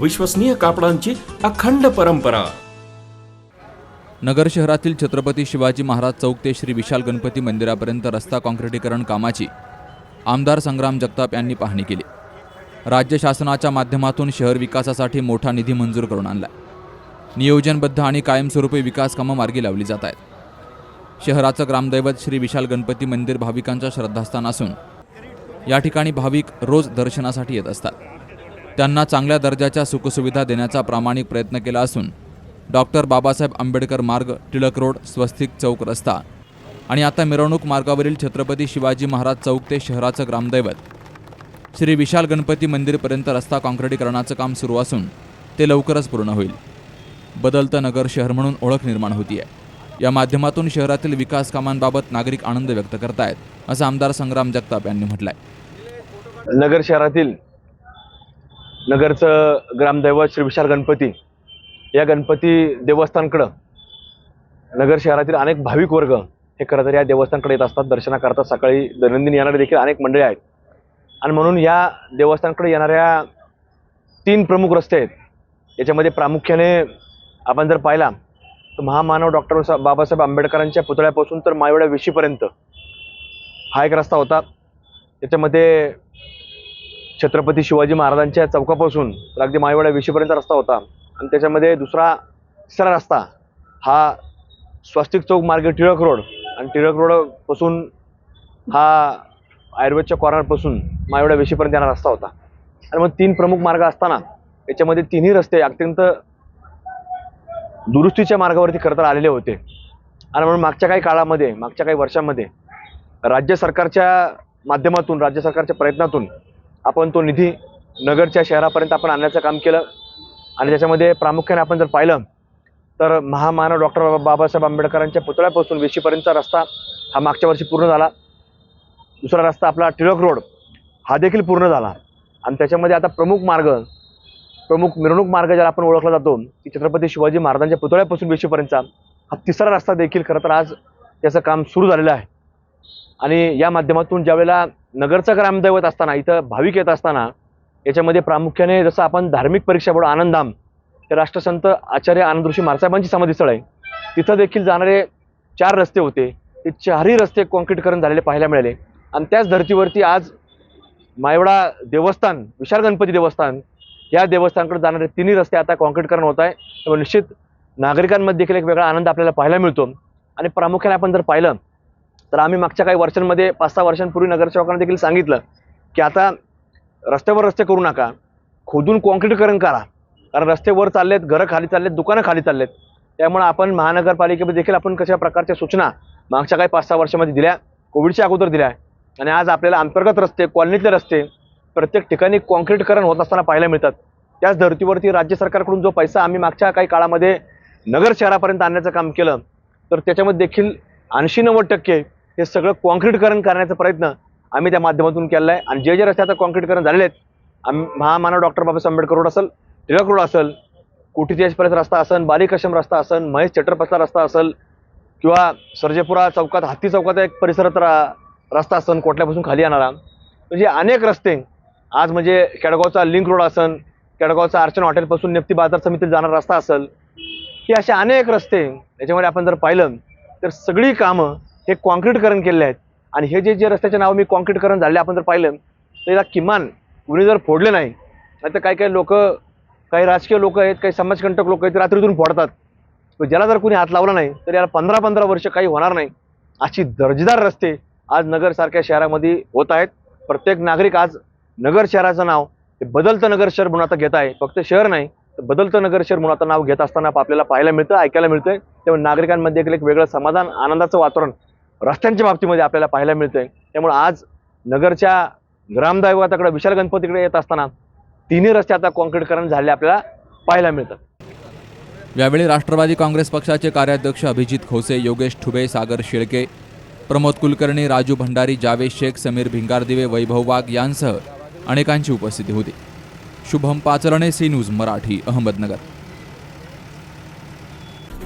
विश्वसनीय कापडांची अखंड परंपरा. नगर शहरातील छत्रपती शिवाजी महाराज चौक ते श्री विशाल गणपती मंदिरापर्यंत रस्ता काँक्रिटीकरण कामाची आमदार संग्राम जगताप यांनी पाहणी केली. राज्य शासनाच्या माध्यमातून शहर विकासासाठी मोठा निधी मंजूर करून आणला. नियोजनबद्ध आणि कायमस्वरूपी विकास कामं मार्गी लावली जात आहेत. शहराचं ग्रामदैवत श्री विशाल गणपती मंदिर भाविकांच्या श्रद्धास्थान असून या ठिकाणी भाविक रोज दर्शनासाठी येत असतात. त्यांना चांगल्या दर्जाच्या सुखसुविधा देण्याचा प्रामाणिक प्रयत्न केला असून डॉक्टर बाबासाहेब आंबेडकर मार्ग टिळक रोड स्वस्तिक चौक रस्ता आणि आता मिरवणूक मार्गावरील छत्रपती शिवाजी महाराज चौक ते शहराचं ग्रामदैवत. श्री विशाल गणपती मंदिरपर्यंत रस्ता काँक्रिटीकरणाचं काम सुरू असून ते लवकरच पूर्ण होईल. बदलतं नगर शहर म्हणून ओळख निर्माण होतीये. या माध्यमातून शहरातील विकास कामांबाबत नागरिक आनंद व्यक्त करतायत असं आमदार संग्राम जगताप यांनी म्हटलंय. नगर शहरातील नगरचं ग्रामदैवत श्री विशाल गणपती. या गणपती देवस्थानकडं नगर शहरातील अनेक भाविक वर्ग हे खरं तर या देवस्थानकडे येत असतात दर्शनाकरता सकाळी दैनंदिन येणारे देखील अनेक मंडळी आहेत. आणि म्हणून या देवस्थानकडे येणाऱ्या तीन प्रमुख रस्ते आहेत. याच्यामध्ये प्रामुख्याने आपण जर पाहिला तर महामानव डॉक्टर सा- बाबासाहेब आंबेडकरांच्या पुतळ्यापासून तर मायवड्या विशीपर्यंत हा एक रस्ता होता. त्याच्यामध्ये छत्रपती शिवाजी महाराजांच्या चौकापासून तर अगदी मायवाडा विशीपर्यंत रस्ता होता. आणि त्याच्यामध्ये दुसरा तिसरा रस्ता हा स्वस्तिक चौक मार्गे टिळक रोड. आणि टिळक रोडपासून हा आयुर्वेदच्या कॉर्नरपासून मायवाडा विशीपर्यंत येणारा रस्ता होता. आणि मग तीन प्रमुख मार्ग असताना याच्यामध्ये तिन्ही रस्ते अत्यंत दुरुस्तीच्या मार्गावरती खरं तर आलेले होते. आणि म्हणून मागच्या काही काळामध्ये मागच्या काही वर्षांमध्ये राज्य सरकारच्या माध्यमातून राज्य सरकारच्या प्रयत्नातून आपण तो निधी नगरच्या शहरापर्यंत आपण आणण्याचं काम केलं. आणि त्याच्यामध्ये प्रामुख्याने आपण जर पाहिलं तर महामानव डॉक्टर बाबा बाबासाहेब आंबेडकरांच्या पुतळ्यापासून वेशीपर्यंतचा रस्ता हा मागच्या वर्षी पूर्ण झाला. दुसरा रस्ता आपला टिळक रोड हा देखील पूर्ण झाला. आणि त्याच्यामध्ये आता प्रमुख मार्ग प्रमुख मिरवणूक मार्ग ज्याला आपण ओळखला जातो की छत्रपती शिवाजी महाराजांच्या पुतळ्यापासून वेशीपर्यंतचा हा तिसरा रस्ता देखील खरं तर आज त्याचं काम सुरू झालेलं आहे. आणि या माध्यमातून ज्यावेळेला नगरचं ग्रामदैवत असताना इथं भाविक येत असताना याच्यामध्ये प्रामुख्याने जसं आपण धार्मिक परीक्षा बोर्ड आनंदधाम ते राष्ट्रसंत आचार्य आनंदऋषी मारसाहेबांची समाधीस्थळ आहे. तिथं देखील जाणारे चार रस्ते होते. ते चारही रस्ते कॉन्क्रीटकरण झालेले पाहायला मिळाले. आणि त्याच धर्तीवरती आज मायवडा देवस्थान विशाल गणपती देवस्थान या देवस्थानकडे जाणारे तिन्ही रस्ते आता कॉन्क्रीटकरण होत आहे. त्यामुळे निश्चित नागरिकांमध्ये देखील एक वेगळा आनंद आपल्याला पाहायला मिळतो. आणि प्रामुख्याने आपण जर पाहिलं तर आम्ही मागच्या काही वर्षांमध्ये पाच सहा वर्षांपूर्वी नगरसेवकांना देखील सांगितलं की आता रस्त्यावर रस्ते करू नका खोदून कॉन्क्रीटकरण करा कारण रस्ते वर चाललेत घरं खाली चाललेत दुकानं खाली चाललेत. त्यामुळे आपण महानगरपालिकेमध्ये देखील आपण कशा प्रकारच्या सूचना मागच्या काही पाच सहा वर्षामध्ये दिल्या कोविडच्या अगोदर दिल्या. आणि आज आपल्याला अंतर्गत रस्ते कॉलनीतले रस्ते प्रत्येक ठिकाणी कॉन्क्रीटकरण होत असताना पाहायला मिळतात. त्याच धर्तीवरती राज्य सरकारकडून जो पैसा आम्ही मागच्या काही काळामध्ये नगर शहरापर्यंत आणण्याचं काम केलं तर त्याच्यामध्ये देखील ऐंशी नव्वद टक्के हे सगळं कॉन्क्रीटकरण करण्याचा प्रयत्न आम्ही त्या माध्यमातून केलेला आहे आणि जे जे रस्ते आता कॉन्क्रीटकरण झालेले आहेत आम्ही महामानव डॉक्टर बाबासाहेब आंबेडकर रोड असेल टिळक रोड असेल कोठी रस्ता असेल बारीक आश्रम रस्ता असेल महेश चटरपसला रस्ता असेल किंवा सर्जेपुरा चौकात हत्ती चौकात एक परिसरात रा- रस्ता असेल कोटल्यापासून खाली येणारा. म्हणजे अनेक रस्ते. आज म्हणजे केडगावचा लिंक रोड असेल केडगावचा अर्चन हॉटेलपासून नेप्ती बाजार समितीत जाणारा रस्ता असेल. हे असे अनेक रस्ते. याच्यामध्ये आपण जर पाहिलं तर सगळी कामं हे कॉन्क्रीटकरण केलेले आहेत. आणि हे जे जे रस्त्याचे नाव मी कॉन्क्रीटकरण झाले आपण जर पाहिलं तर याला किमान कुणी जर फोडले नाही तर काही काही लोक काही राजकीय लोक आहेत काही समाजकंटक लोक आहेत ते रात्रीतून फोडतात. ज्याला जर कुणी हात लावला नाही तर याला पंधरा पंधरा वर्ष काही होणार नाही. अशी दर्जेदार रस्ते आज नगरसारख्या शहरामध्ये होत आहेत. प्रत्येक नागरिक आज नगर शहराचं नाव हे बदलतं नगर शहर म्हणून आता घेत आहे. फक्त शहर नाही तर बदलतं नगर शहर म्हणून आता नाव घेत असताना आपल्याला पाहायला मिळतं ऐकायला मिळतं त्यामुळे नागरिकांमध्ये एक वेगळं समाधान आनंदाचं वातावरण रस्त्यांच्या बाबतीमध्ये आपल्याला पाहायला मिळतंय. त्यामुळे आज नगरच्या ग्रामदैवताकडे विशाल गणपतीकडे येत असताना तिन्ही रस्ते आता कॉन्क्रीटकरण झाले आपल्याला पाहायला मिळतात. यावेळी राष्ट्रवादी काँग्रेस पक्षाचे कार्याध्यक्ष अभिजित खोसे योगेश ठुबे सागर शेळके प्रमोद कुलकर्णी राजू भंडारी जावेद शेख समीर भिंगारदिवे वैभव वाघ यांसह अनेकांची उपस्थिती होती. Shubham Pacharne C news Marathi Ahmednagar.